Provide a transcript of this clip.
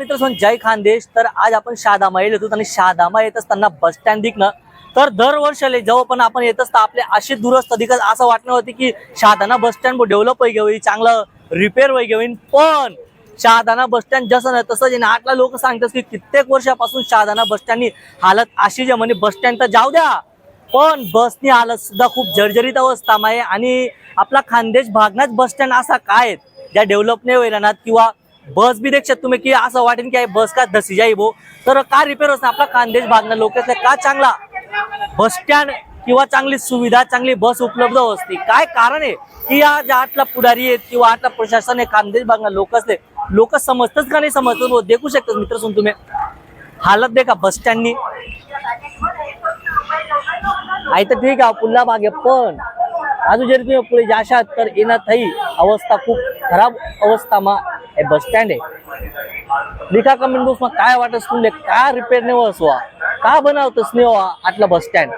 मित्र सोन जय खानदेश. तर आज आपण शहादामा येत होतो आणि शहादामा येत असताना बस स्टँड दिखणं. तर दरवर्षाले जेव्हा पण आपण येत असता आपले असे दुरस्त दिखत असं वाटणं होते की शहादाना बस स्टँड डेव्हलप होई होईल चांगलं रिपेअर होई घेऊन पण शहादाना बस स्टँड जसं नाही तसं जे लोक सांगतात की कित्येक वर्षापासून शहादाना बस स्टँडनी हालत अशी जे म्हणे बस स्टँड तर जाऊ द्या. पण बसनी हालत सुद्धा खूप जर्जरित अवस्था आहे आणि आपला खानदेश भागनाच बस स्टँड असा काय? ज्या डेव्हलप नाही होईल ना किंवा बस बी देखशात तुम्ही की असं वाटेन की बस का धसी जाई भो तर का रिपेअर होत आपला खानदेश भागना लोक का चांगला। बस स्टँड किंवा चांगली सुविधा चांगली बस उपलब्ध असते. काय कारण आहे? की या ज्या आटला पुढारी आहेत किंवा आतला प्रशासन आहे खानदेश भागना लोक असले लोक समजतच का नाही समजतात हो, देखू शकतात मित्र सुन तुम्ही. हालत देखा बस स्टँडनी आई तर ठीक आहे पुन्हा मागे पण अजून जरी तुम्ही पुढे जाशात तर येणार थाई अवस्था खूप खराब अवस्थामा हे बस स्टँड आहे लिखा कमेंट बॉक्समा काय वाटत तुमले काय रिपेअर नाही असवा का बनवतच नाही व्हा आटला बस स्टँड